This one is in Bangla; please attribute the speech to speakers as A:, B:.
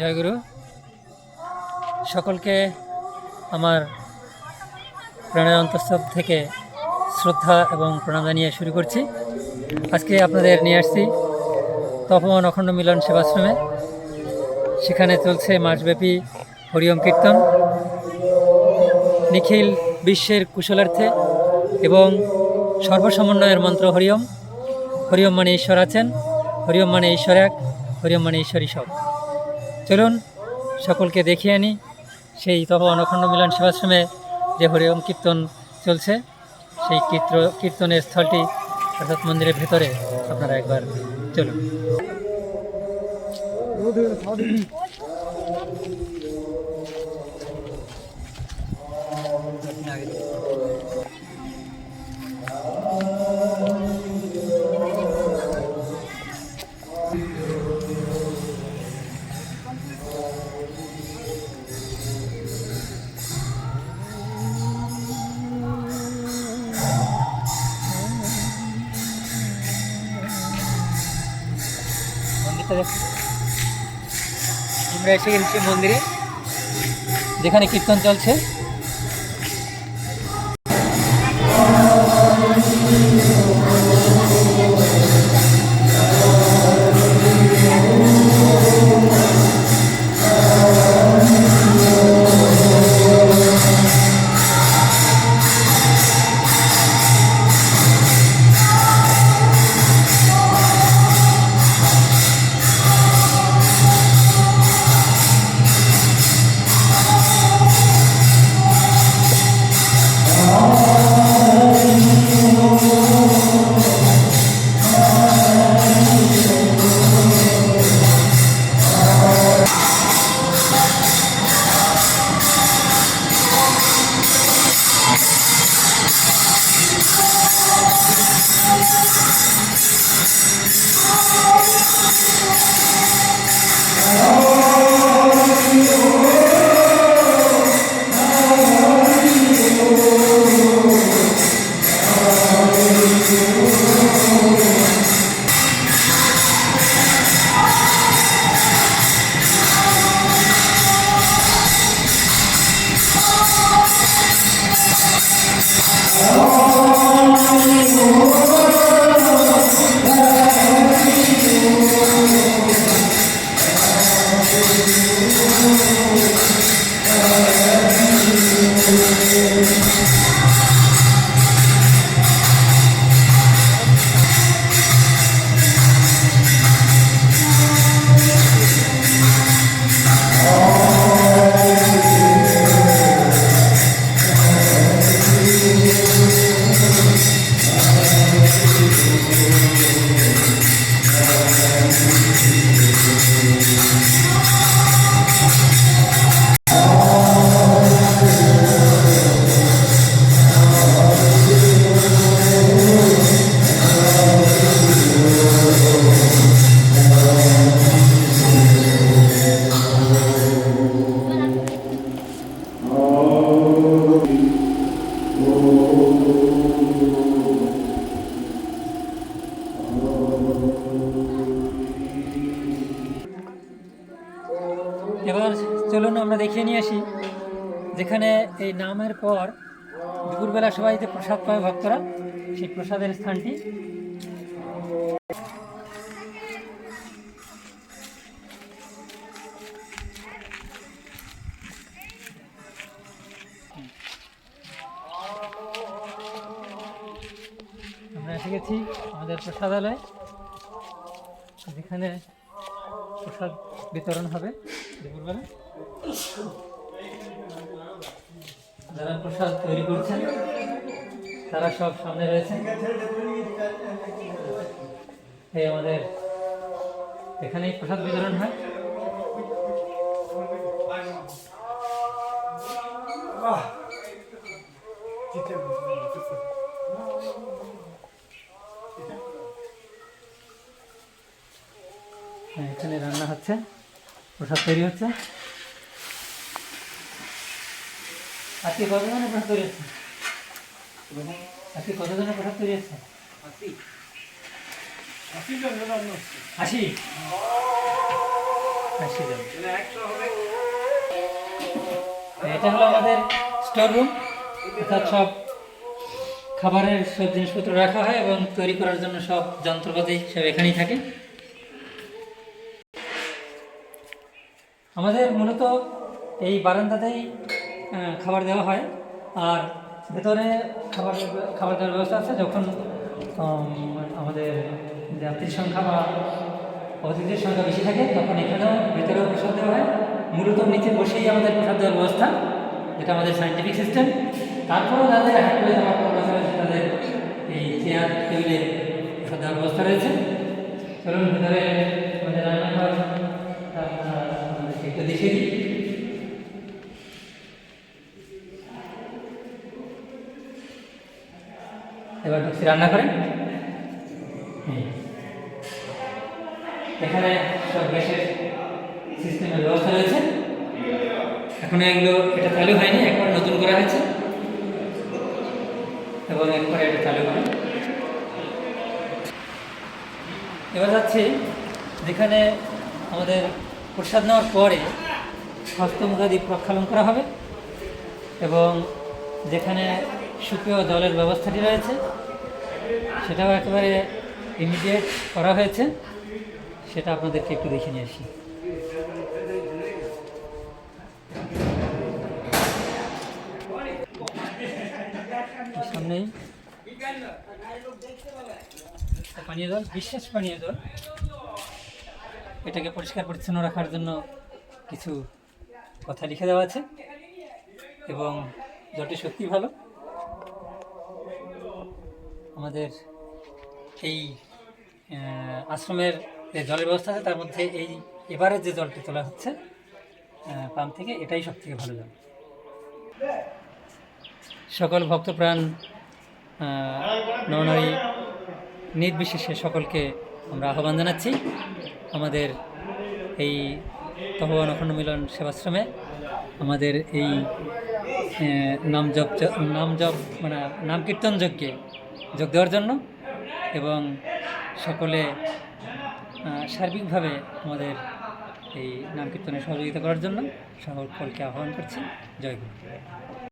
A: জয়গুরু সকলকে আমার প্রাণের অন্তঃস্থল থেকে শ্রদ্ধা এবং প্রণাম জানিয়ে শুরু করছি। আজকে আপনাদের নিয়ে আসছি তপমান অখণ্ড মিলন সেবাশ্রমে। সেখানে চলছে মাসব্যাপী হরিওম কীর্তন। নিখিল বিশ্বের কুশলার্থে এবং সর্বসমন্বয়ের মন্ত্র হরিওম। হরিওম মানে ঈশ্বর আছেন, হরিওম মানে ঈশ্বর এক, হরিওম মানে ঈশ্বরই সব। চলুন, সকলকে দেখিয়ে আনি সেই তপ অনখণ্ড মিলন সেবাশ্রমে যে হরিওম কীর্তন চলছে, সেই কীর্ত, কীর্তনের স্থলটি অর্থাৎ মন্দিরের ভেতরে আপনারা একবার চলুন। আমরা এসে গেছি মন্দিরে যেখানে কীর্তন চলছে। চলুন আমরা দেখিয়ে নিয়ে আসি। যেখানে এই নামের পর দুপুরবেলা সবাই যে প্রসাদ পায় ভক্তরা, সেই প্রসাদের স্থানটি। আমরা এসে গেছি আমাদের প্রসাদালয়। যেখানে প্রসাদ বিতরণ হবে যারা প্রসাদ তৈরি করছেন তারা সব সামনে রয়েছেন এই আমাদের এখানেই প্রসাদ বিতরণ হয় হ্যাঁ, এখানে রান্না হচ্ছে। প্রসাদ তৈরি হচ্ছে। আজকে কতজনের প্রসাদ তৈরি হচ্ছে? আজকে কতজনের প্রসাদ তৈরি হচ্ছে? আশি। আশি জন। এটা হলো আমাদের স্টোর রুম অর্থাৎ সব খাবারের সব জিনিসপত্র রাখা হয় এবং তৈরি করার জন্য সব যন্ত্রপাতি সব এখানেই থাকে। আমাদের মূলত এই বারান্দাতেই খাবার দেওয়া হয়। আর ভেতরে খাবার খাবার দেওয়ার ব্যবস্থা আছে যখন আমাদের যাত্রীর সংখ্যা বা অতিথির সংখ্যা বেশি থাকে, তখন এখানেও ভেতরেও প্রসাদ দেওয়া হয়। মূলত নিচে বসেই আমাদের প্রসাদ দেওয়ার ব্যবস্থা, যেটা আমাদের সাইন্টিফিক সিস্টেম তারপরেও যাদের তাদের এই চেয়ার টেবিলে প্রসাদ দেওয়ার ব্যবস্থা রয়েছে। চলুন ভেতরে দেখিয়ে দিই এবার ঢুকছি, রান্না করে? এখানে সব গ্যাসের সিস্টেমের ব্যবস্থা রয়েছে। এখন এগুলো, এটা চালু হয়নি, একবার নতুন করা হয়েছে। এবং একবার এটা চালু করে এবার যাচ্ছি যেখানে আমাদের প্রসাদ নেওয়ার পরে হস্তমুখাদি প্রক্ষালন করা হবে এবং যেখানে সুপেয় জলের ব্যবস্থাটি রয়েছে, সেটাও একেবারে ইমিডিয়েট করা হয়েছে। সেটা আপনাদেরকে একটু দেখে নিয়ে আসি। সামনেই পানীয় জল বিশেষ পানীয় জল এটাকে পরিষ্কার পরিচ্ছন্ন রাখার জন্য কিছু কথা লিখে দেওয়া আছে এবং জলটি সত্যি ভালো, আমাদের এই আশ্রমের যে জলের ব্যবস্থা আছে, তার মধ্যে এই এবারে যে জলটি তোলা হচ্ছে পাম্প থেকে, এটাই সব থেকে ভালো জল। সকল ভক্তপ্রাণ নরনারী নির্বিশেষে সকলকে আমরা আহ্বান জানাচ্ছি আমাদের এই তহবান অখণ্ড মিলন সেবাশ্রমে। আমাদের এই নাম জপ নাম জপ মানে নাম কীর্তন যজ্ঞে যোগ দেওয়ার জন্য এবং সকলে সার্বিকভাবে আমাদের এই নাম কীর্তনে সহযোগিতা করার জন্য সকলকে আহ্বান করছি। জয় গুরু।